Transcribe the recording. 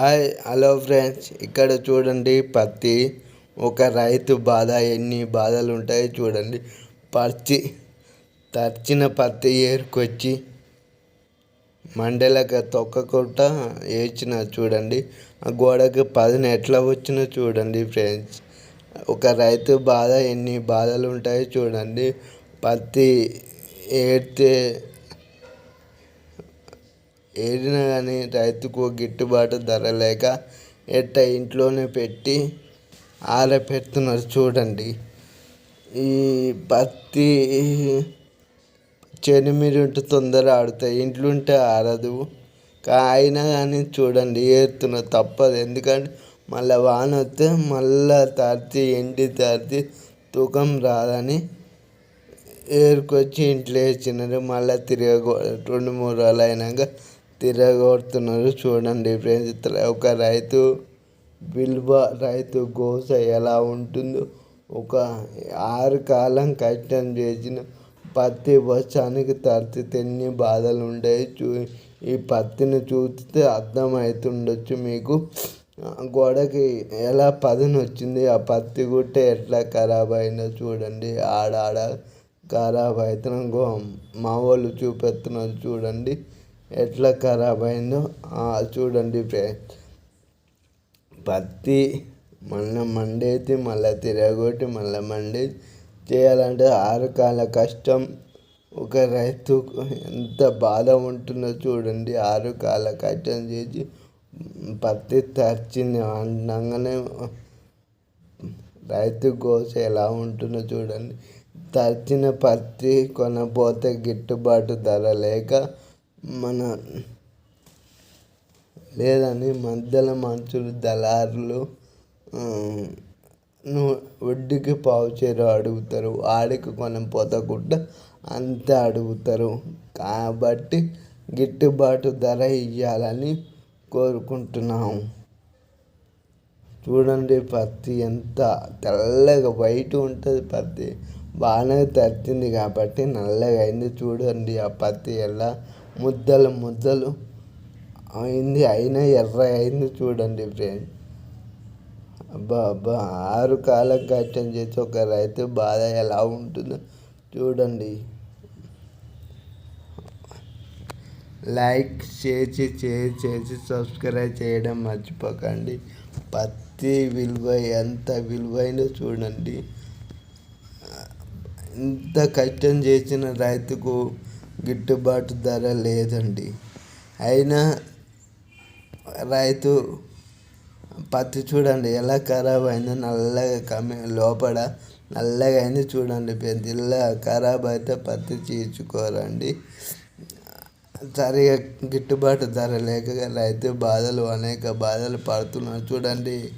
Hi hello friends. ఇక్కడ చూడండి పత్తి. ఒక రైతు బాధ ఎన్ని బాధలు ఉంటాయి చూడండి. పచ్చి తర్చిన పత్తి ఏరుకొచ్చి మండలకు తొక్కకుండా వేసిన చూడండి. ఆ గోడకి పదిన ఎట్లా వచ్చినా చూడండి ఫ్రెండ్స్. ఒక రైతు బాధ ఎన్ని బాధలు ఉంటాయో చూడండి. పత్తి ఏడితే ఏడినా కానీ రైతుకు గిట్టుబాటు ధర లేక ఎట్ట ఇంట్లోనే పెట్టి ఆరపెడుతున్నారు చూడండి. ఈ పత్తి చెనిమిరింటి తొందర ఆడుతాయి. ఇంట్లో ఉంటే ఆరదు అయినా కానీ చూడండి ఏరుతున్నారు తప్పదు. ఎందుకంటే మళ్ళీ వాన వస్తే మళ్ళీ తడిచి ఎండి తడిచి తూకం రాదని ఏరుకొచ్చి ఇంట్లో వేసినారు. మళ్ళీ తిరగ రెండు మూడు రోజులు అయినాక తిరగొడుతున్నారు. చూడండి ఫ్రెండ్స్ ఒక రైతు విలువ రైతు గోస ఎలా ఉంటుందో. ఒక ఆరు కాలం కష్టం చేసిన పత్తి వర్షానికి తడిచితే ఎన్ని బాధలు ఉంటాయి చూ ఈ పత్తిని చూస్తే అర్థమవుతుండొచ్చు మీకు. గోడకి ఎలా పదని వచ్చింది? ఆ పత్తి గుట్ట ఎట్లా ఖరాబ్ అయిందో చూడండి. ఆడాడ ఖరాబ్ అవుతున్న మా వాళ్ళు చూపెత్తున్నారు చూడండి. ఎట్లా ఖరాబ్ అయిందో చూడండి ఫ్రెండ్స్. పత్తి మళ్ళీ మండేది మళ్ళీ తిరగొట్టి మళ్ళీ మండేది చేయాలంటే ఆరు కాల కష్టం. ఒక రైతుకు ఎంత బాధ ఉంటుందో చూడండి ఆరు కాల కష్టం చేసి పత్తి తరిచింది అనగానే రైతు గోస ఎలా ఉంటుందో చూడండి. తరిచిన పత్తి కొనపోతే గిట్టుబాటు ధర లేక మన లేదని మధ్యలో మనుషులు దళారులు వడ్డీకి పావుచేరు అడుగుతారు. ఆడికి కొనం పోతకుండా అంతే అడుగుతారు. కాబట్టి గిట్టుబాటు ధర ఇవ్వాలని కోరుకుంటున్నాము చూడండి పత్తి ఎంత తెల్లగా వైట్ ఉంటుంది పత్తి. బాగానే తట్టింది కాబట్టి నల్లగా అయింది. చూడండి ఆ పత్తి ఎలా ముద్దలు ముద్దలు. అయింది అయినా ఎర్ర అయింది చూడండి ఫ్రెండ్ అబ్బా అబ్బా ఆరు కాలం కష్టం చేసి ఒక రైతు బాధ ఎలా ఉంటుందో చూడండి. లైక్ చేసి షేర్ చేసి సబ్స్క్రైబ్ చేయడం మర్చిపోకండి. పత్తి విలువ ఎంత విలువైందో చూడండి. ఇంత కష్టం చేసిన రైతుకు గిట్టుబాటు ధర లేదండి. అయినా రైతు పత్తి చూడండి ఎలా ఖరాబ్ అయిందో నల్లగా కమ్మి లోపల నల్లగా అయింది చూడండి ఇలా ఖరాబ్ అయితే పత్తి చీల్చుకోరండి. సరిగా గిట్టుబాటు ధర లేక రైతు బాధలు అనేక బాధలు పడుతున్నారు. చూడండి.